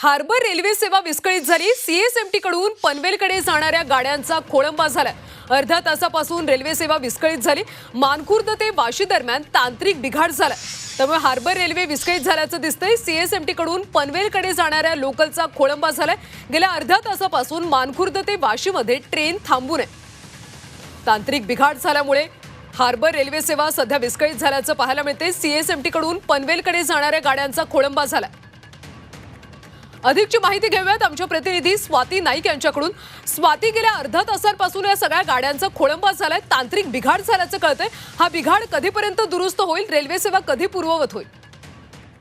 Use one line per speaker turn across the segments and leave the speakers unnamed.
Harbour railway सेवा विस्कळीत झाली. सीएसएमटी कडून पनवेलकडे जाणाऱ्या गाड्यांचा खोळंबा झाला अर्ध्या तासापासून रेल्वे सेवा विस्कळीत झाली. मानखुर्द ते वाशी दरम्यान तांत्रिक बिघाड झाला त्यामुळे हार्बर रेल्वे विस्कळीत झाल्याचं दिसतंय. सीएसएमटी कडून पनवेलकडे जाणाऱ्या लोकलचा खोळंबा झालाय. गेल्या अर्ध्या तासापासून मानखुर्द ते वाशीमध्ये ट्रेन थांबून आहे. तांत्रिक बिघाड झाल्यामुळे हार्बर रेल्वे सेवा सध्या विस्कळीत झाल्याचं पाहायला मिळते सीएसएमटी कडून पनवेलकडे जाणाऱ्या गाड्यांचा खोळंबा झाला अधिकची माहिती घेऊयात. आमच्या प्रतिनिधी स्वाती नाईक यांच्याकडून. स्वाती गेल्या अर्धा तासांपासून या सगळ्या गाड्यांचा खोळंबा झालाय. तांत्रिक बिघाड झाल्याचं कळतंय. हा बिघाड कधीपर्यंत दुरुस्त होईल? रेल्वे सेवा कधी पूर्ववत होईल?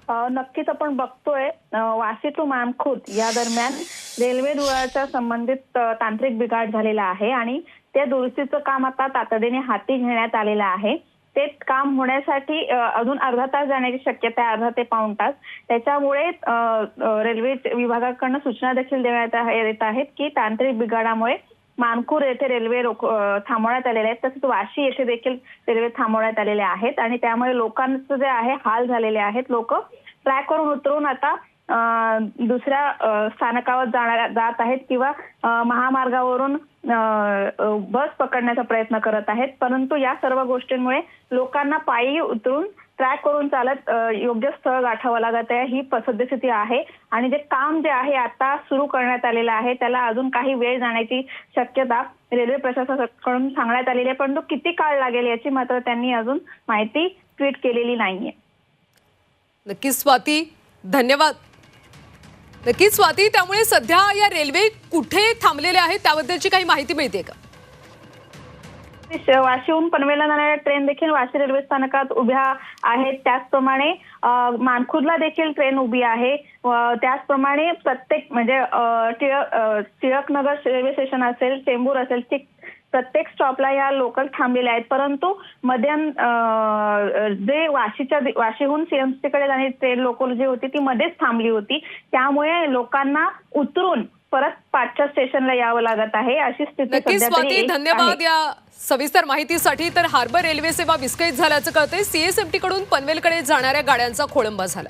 नक्कीच आपण बघतोय. अ, वाशी टू मानखुर्द या दरम्यान रेल्वे रुळाच्या संबंधित तांत्रिक बिघाड झालेला आहे आणि त्या दुरुस्तीचं काम आता तातडीने हाती घेण्यात आलेलं आहे. ते काम होण्यासाठी अजून अर्धा तास जाण्याची शक्यता आहे अर्धा ते पाऊण तास. त्याच्यामुळे रेल्वे विभागाकडनं सूचना देखील देण्यात येत आहेत की तांत्रिक बिघाडामुळे मानखूर येथे रेल्वे रोक थांबवण्यात आलेले आहेत. तसेच वाशी येथे देखील रेल्वे थांबवण्यात आलेले आहेत आणि त्यामुळे लोकांचं जे आहे हाल झालेले आहेत. लोक ट्रॅकवरून उतरून आता दुसऱ्या स्थानकावर जाणार जात आहेत किंवा महामार्गावरून बस पकडण्याचा प्रयत्न करत आहेत. परंतु या सर्व गोष्टींमुळे लोकांना पायी उतरून ट्रॅक करून चालत योग्य स्थळ गाठावं लागत आहे. ही सद्यस्थिती आहे. आणि जे काम जे आहे आता सुरू करण्यात आलेलं आहे त्याला अजून काही वेळ जाण्याची शक्यता रेल्वे प्रशासनाकडून सांगण्यात आलेली आहे. परंतु किती काळ लागेल याची मात्र त्यांनी अजून माहिती ट्विट केलेली नाहीये.
नक्की स्वाती धन्यवाद. नक्कीच स्वाती त्यामुळे सध्या या रेल्वे कुठे थांबलेल्या आहेत? त्याबद्दलची काही माहिती मिळते का?
वाशीहून पनवेलला जाणाऱ्या ट्रेन देखील वाशी रेल्वे स्थानकात उभ्या आहेत. त्याचप्रमाणे मानखुर्ला देखील ट्रेन उभी आहे. त्याचप्रमाणे प्रत्येक म्हणजे टिळक नगर टिळकनगर रेल्वे स्टेशन असेल चेंबूर असेल प्रत्येक स्टॉपला या लोकल थांबलेल्या आहेत. परंतु मध्यम अ, जे वाशीच्या वाशीहून सीएमसी कडे जाणारी ट्रेन लोकल जी होती ती मध्येच थांबली होती. त्यामुळे लोकांना उतरून परत पाचच्या स्टेशनला यावं लागत आहे अशी स्थिती
स्वाती धन्यवाद. या सविस्तर माहितीसाठी. तर हार्बर रेल्वे सेवा विस्कळीत झाल्याचं कळतंय. सीएसएमटी कडून पनवेलकडे जाणाऱ्या गाड्यांचा खोळंबा झाला.